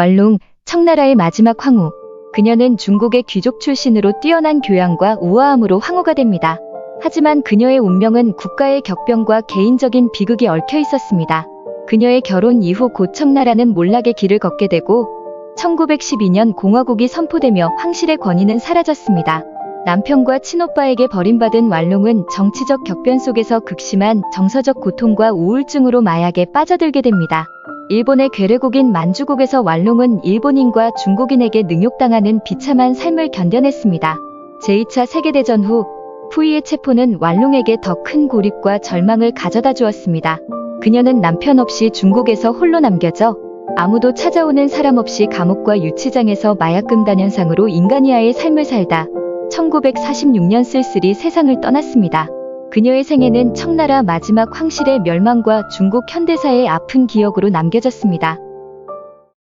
왈롱, 청나라의 마지막 황후. 그녀는 중국의 귀족 출신으로 뛰어난 교양과 우아함으로 황후가 됩니다. 하지만 그녀의 운명은 국가의 격변과 개인적인 비극이 얽혀 있었습니다. 그녀의 결혼 이후 곧 청나라는 몰락의 길을 걷게 되고 1912년 공화국이 선포되며 황실의 권위는 사라졌습니다. 남편과 친오빠에게 버림받은 왈롱은 정치적 격변 속에서 극심한 정서적 고통과 우울증으로 마약에 빠져들게 됩니다. 일본의 괴뢰국인 만주국에서 왈롱은 일본인과 중국인에게 능욕당하는 비참한 삶을 견뎌냈습니다. 제2차 세계대전 후 푸이의 체포는 왈롱에게 더 큰 고립과 절망을 가져다 주었습니다. 그녀는 남편 없이 중국에서 홀로 남겨져 아무도 찾아오는 사람 없이 감옥과 유치장에서 마약금 단현상으로 인간이하의 삶을 살다 1946년 쓸쓸히 세상을 떠났습니다. 그녀의 생애는 청나라 마지막 황실의 멸망과 중국 현대사의 아픈 기억으로 남겨졌습니다.